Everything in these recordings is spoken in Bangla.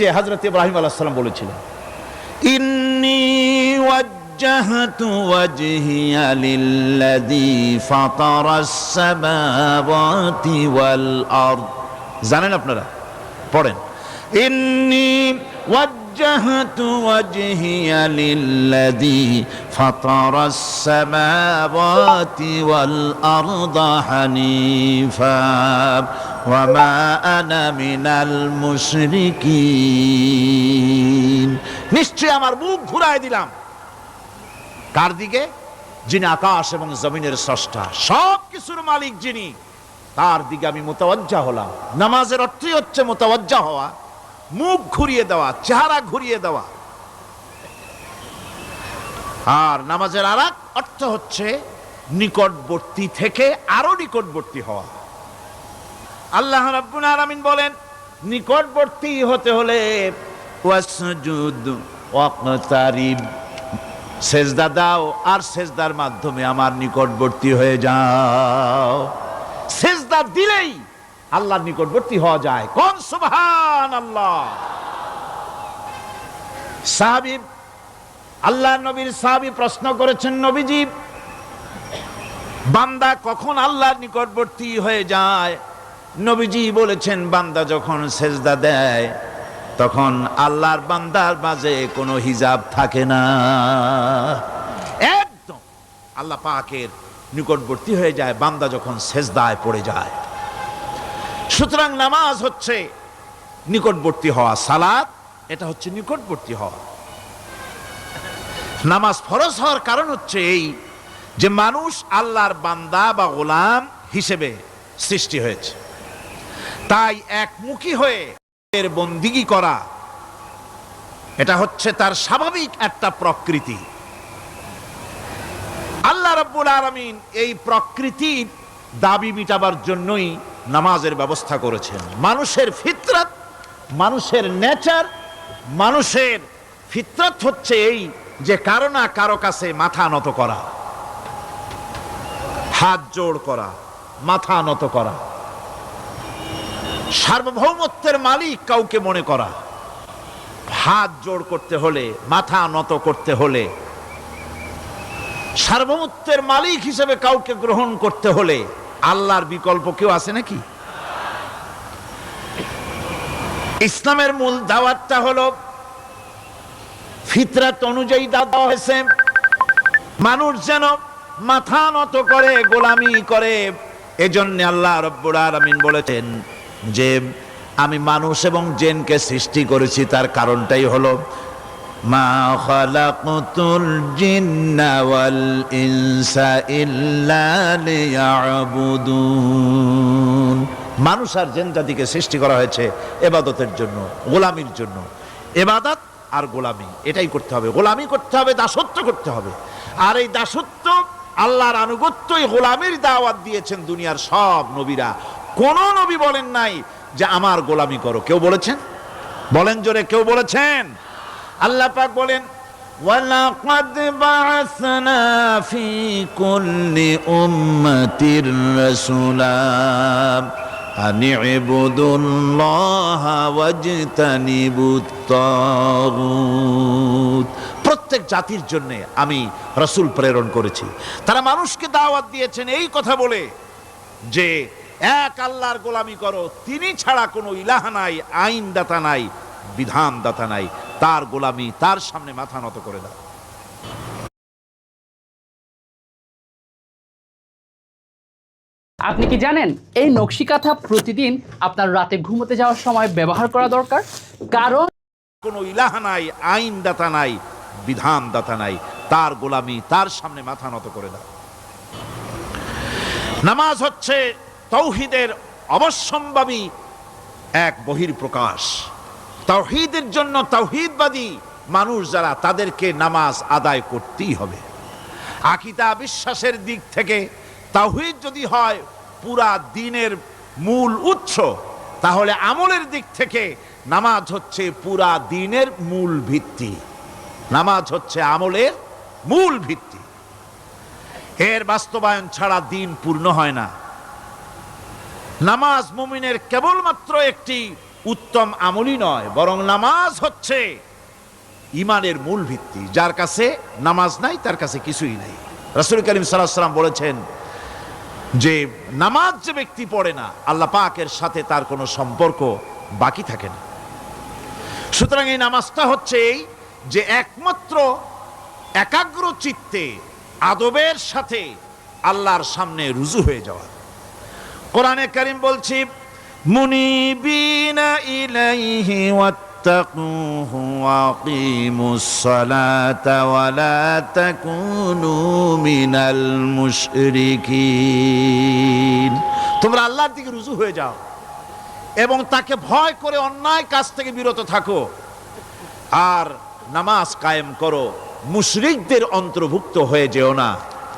যে হজরত ইব্রাহিম আলাহাল্লাম বলেছিলেন ইন্নি ওয়াজ্জাহতু ওয়াজহিয়া লিল্লাযী ফাতারাস সামাওয়াতি ওয়াল জানেন আপনারা? পড়েন। ইন্নি ওয়াজ্জাহতু ওয়াজহিয়া লিল্লাযী ফাতারাস সামাওয়াতি ওয়াল আরদ ওয়ামা আনা মিনাল মুশরিকিন নিশ্চয় আমার মুখ ঘুরায় দিলাম। কার দিকে? যিনি আকাশ এবং জমিনের স্রষ্টা। সব কিছুর মালিক যিনি, তার দিকে আমি মোতাবজ্জা হলাম। নামাজের অর্থই হচ্ছে মোতাবজ্জা হওয়া, মুখ ঘুরিয়ে দেওয়া, চেহারা ঘুরিয়ে দেওয়া। আর নামাজের আর অর্থ হচ্ছে নিকটবর্তী থেকে আরও নিকটবর্তী হওয়া। আল্লাহ রাব্বুল আলামিন বলেন, নিকটবর্তী হতে হলে ওয়াসজুদ ওয়াকতারিব, সেজদা দাও আর সেজদার মাধ্যমে আমার নিকটবর্তী হয়ে যাও। সেজদা দিলেই আল্লাহর নিকটবর্তী হওয়া যায়। কোন সুবহান আল্লাহ সাহাবী আল্লাহ নবীর সাহাবী প্রশ্ন করেছেন, নবীজি, বান্দা কখন আল্লাহর নিকটবর্তী হয়ে যায়? নবীজি বলেছেন, বান্দা যখন সেজদা দেয়, তখন আল্লাহর বান্দার মাঝে কোনো হিজাব থাকে না। একদম। আল্লাহ পাকের নিকটবর্তী হয়ে যায়, বান্দা যখন সেজদায় পড়ে যায়। সুতরাং নামাজ হচ্ছে নিকটবর্তী হওয়া সালাদ এটা হচ্ছে নিকটবর্তী হওয়া। নামাজ ফরজ হওয়ার কারণ হচ্ছে এই যে মানুষ আল্লাহর বান্দা বা গোলাম হিসেবে সৃষ্টি হয়েছে। তাই একমুখী হয়ে এর বন্দিগি করা। এটা হচ্ছে তার স্বাভাবিক একটা প্রকৃতি। আল্লাহ রাব্বুল আলামিন এই প্রকৃতির দাবি মিটাবার জন্যই নামাজের ব্যবস্থা করেছেন। মানুষের ফিতরাত, মানুষের নেচার, মানুষের ফিতরাত হচ্ছে এই যে কারও না কারও কাছে মাথা নত করা, হাত জোড় করা, মাথা নত করা। সার্বভৌমত্বের মালিক কাউকে মনে করা। হাত জোড় করতে হলে, মাথা নত করতে হলে, সার্বভৌমত্বের মালিক হিসেবে কাউকে গ্রহণ করতে হলে আল্লাহর বিকল্প কেউ আছে নাকি? ইসলামের মূল দাওয়াতটা হলো, ফিতরাত অনুযায়ী দেওয়া হয়েছে। মানুষ যেন মাথা নত করে, গোলামি করে, এজন্য আল্লাহ রব্বুল আলামিন বলেছেন যে আমি মানুষ এবং জেনকে সৃষ্টি করেছি, তার কারণটাই হলো ইনসা ইল্লা মানুষ আর জেন জাতিকে সৃষ্টি করা হয়েছে এবাদতের জন্য, গোলামির জন্য। এবাদত আর গোলামি, এটাই করতে হবে। গোলামি করতে হবে, দাসত্ব করতে হবে। আর এই দাসত্ব আল্লাহর আনুগত্যই গোলামির দাওয়াত দিয়েছেন দুনিয়ার সব নবীরা। কোন নবী বলেন নাই যে আমার গোলামি করো কেউ বলেছেন বলেন জোরে কেউ বলেছেন আল্লাহ পাক বলেন ولقد بعثنا في كل أمة رسولا أن اعبدوا الله واجتنبوا الطاغوت প্রত্যেক জাতির জন্য আমি রসুল প্রেরণ করেছি তারা মানুষকে দাওয়াত দিয়েছেন এই কথা বলে যে এক আল্লাহর গোলামি করো তিনি ছাড়া কোনো ইলাহা নাই আইন দাতা নাই বিধান দাতা নাই। তার গোলামি তার সামনে মাথা নত করে দাও। আপনি কি জানেন এই নকশি কাঁথা প্রতিদিন আপনার রাতে ঘুমোতে যাওয়ার সময় ব্যবহার করা দরকার? কারণ কোনো ইলাহা নাই আইন দাতা নাই বিধান দাতা নাই। তার গোলামি তার সামনে মাথা নত করে দাও। নামাজ হচ্ছে তৌহিদের অবশ্যম্ভাবী এক বহির প্রকাশ তাওহিদের জন্য তাওহিদবাদী মানুষ যারা, তাদেরকে নামাজ আদায় করতেই হবে। আকিদা বিশ্বাসের দিক থেকে তাওহিদ যদি হয় পুরা দিনের মূল উৎস, তাহলে আমলের দিক থেকে নামাজ হচ্ছে পুরা দিনের মূল ভিত্তি। নামাজ হচ্ছে আমলের মূল ভিত্তি। এর বাস্তবায়ন ছাড়া দিন পূর্ণ হয় না। নামাজ মুমিনের কেবলমাত্র একটি উত্তম আমলই নয়, বরং নামাজ হচ্ছে ইমানের মূল ভিত্তি। যার কাছে নামাজ নাই, তার কাছে কিছুই নাই। রাসুল করিম সাল্লাম বলেছেন যে, নামাজ যে ব্যক্তি পড়ে না, আল্লাহ পাকের সাথে তার কোনো সম্পর্ক বাকি থাকে না। সুতরাং এই নামাজটা হচ্ছে এই যে, একমাত্র একাগ্র চিত্তে আদবের সাথে আল্লাহর সামনে রুজু হয়ে যাওয়া। কোরআনে করিম বলছি, মুনিবিনা ইলাইহি ওয়াত্তাকুহু ওয়াকিমুস সালাতা ওয়ালা তাকুনু মিনাল মুশরিকিন। তোমরা আল্লাহর দিকে রুজু হয়ে যাও এবং তাকে ভয় করে অন্যায় কাজ থেকে বিরত থাকো। আর নামাজ কায়েম করো। মুশরিকদের অন্তর্ভুক্ত হয়ে যেও না।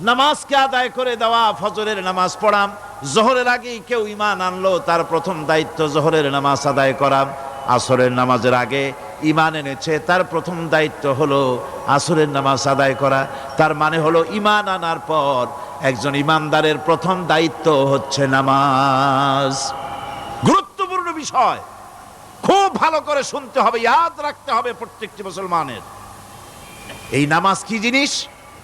নামাজকে আদায় করে দেওয়া, ফজরের নামাজ পড়াম জোহরের আগেই কেউ ইমান আনলো, তার প্রথম দায়িত্ব জোহরের নামাজ আদায় করা। আসরের নামাজের আগে ইমান এনেছে, তার প্রথম দায়িত্ব হলো আসরের নামাজ আদায় করা। তার মানে হলো ইমান আনার পর একজন ইমানদারের প্রথম দায়িত্ব হচ্ছে নামাজ। গুরুত্বপূর্ণ বিষয়। খুব ভালো করে শুনতে হবে, ইয়াদ রাখতে হবে প্রত্যেকটি মুসলমানের। এই নামাজ কি জিনিস?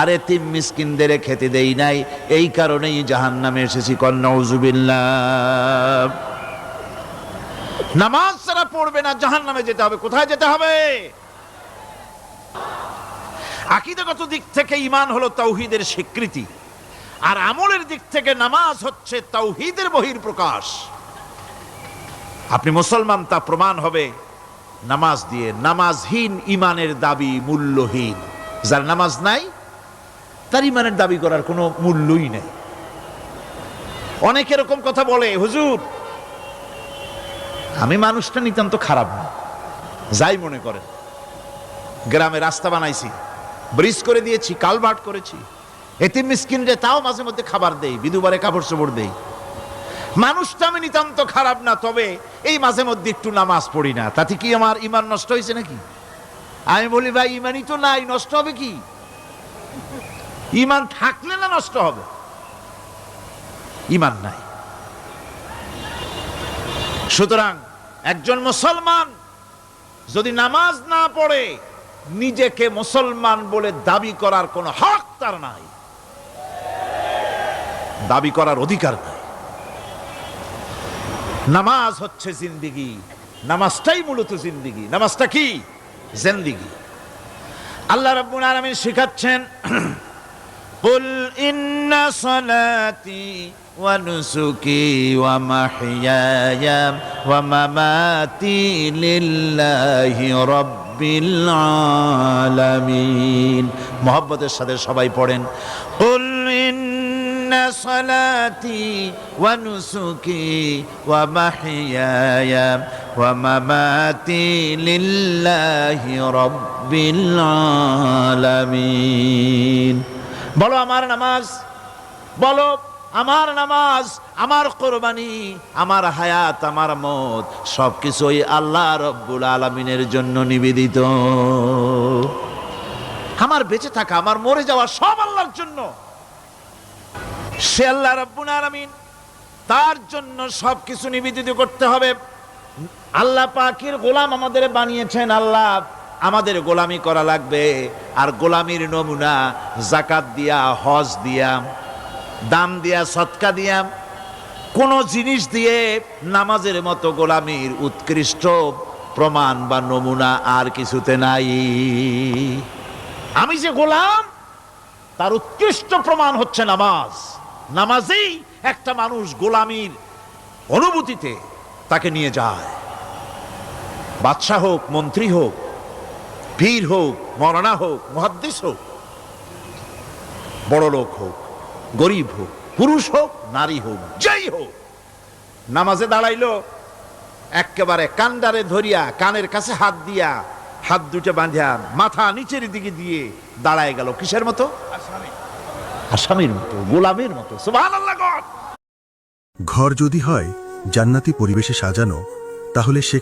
আর এতিম মিসকিনদের খেতে দেই নাই, এই কারণেই জাহান্নামে এসেছি কন্নাউজুবিল্লাহ নামাজ যারা পড়বে না, জাহান্নামে যেতে হবে, কোথায় যেতে হবে? আকিদাগত দিক থেকে ইমান হলো তৌহিদের স্বীকৃতি, আর আমলের দিক থেকে নামাজ হচ্ছে তৌহিদের বহির প্রকাশ আপনি মুসলমান, তা প্রমাণ হবে, নামাজ দিয়ে, নামাজহীন ইমানের দাবি মূল্যহীন। যার নামাজ নাই তার ইমানের দাবি করার কোনো মূল্যই নেই। অনেক এরকম কথা বলে, হুজুর, আমি মানুষটা নিতান্ত খারাপ না, যাই মনে করেন। গ্রামে রাস্তা বানাইছি, ব্রিজ করে দিয়েছি, কালভার্ট করেছি। এতে মিসকিনরে তাও মাঝে মধ্যে খাবার দেই, বিধুবারে কাপড় চোপড় দেই। মানুষটা আমি নিতান্ত খারাপ না, তবে এই মাঝে মধ্যে একটু নামাজ পড়ি না। তাতে কি আমার ইমান নষ্ট হয়েছে নাকি? আমি বলি, ভাই ইমানই তো নাই, নষ্ট হবে কি? ইমান থাকলে না নষ্ট হবে? ইমান নাই। সুতরাং একজন মুসলমান যদি নামাজ না পড়ে, নিজেকে মুসলমান বলে দাবি করার কোনো হক তার নাই। দাবি করার অধিকার নাই। নামাজ হচ্ছে জিন্দিগি, নামাজটাই মূলত জিন্দিগি। নামাজটা কি? জিন্দিগি। আল্লাহ রাব্বুল আলামিন শেখাচ্ছেন قل إن صلاتي ونسكي ومحياي ومماتي لله رب العالمين মোহাব্বতের সাথে সবাই পড়েন قل إن صلاتي ونسكي ومحياي ومماتي لله رب العالمين বলো আমার নামাজ। বলো, আমার নামাজ, আমার কোরবানি, আমার হায়াত, আমার মত, সবকিছুই আল্লাহ রব্বুল আলমিনের জন্য নিবেদিত। আমার আমার বেঁচে থাকা, আমার মরে যাওয়া সব আল্লাহর জন্য। সে আল্লাহ রাব্বুল আলামিন তার জন্য সব কিছু নিবেদিত করতে হবে। আল্লাহ পাখির গোলাম আমাদের বানিয়েছেন, আল্লাহ আমাদের গোলামি করা লাগবে। আর গোলামির নমুনা জাকাত দিয়া, হজ দিয়া দাম দিয়া, সৎকা দিয়া, কোন জিনিস দিয়ে নামাজের মতো গোলামির উৎকৃষ্ট প্রমাণ বা নমুনা আর কিছুতে নাই। আমি যে গোলাম, তার উৎকৃষ্ট প্রমাণ হচ্ছে নামাজ। নামাজেই একটা মানুষ গোলামির অনুভূতিতে তাকে নিয়ে যায়। বাদশাহ হোক, মন্ত্রী হোক বীর হোক মরানা হোক মহাদ্দিস হোক, বড় লোক হোক, গরিব হোক, পুরুষ হোক, নারী হোক, যাই হোক। নামাজে দাঁড়াইলো একেবারে কান্ডারে ধরিয়া, কানের কাছে হাত দিয়া, হাত দুটো বাঁধিয়া মাথা নিচের দিকে দিয়ে দাঁড়ায় গেল। কিসের মতো? আসামির মতো, গোলামের মতো। ঘর যদি হয়, জান্নাতি পরিবেশে সাজানো, তাহলে সে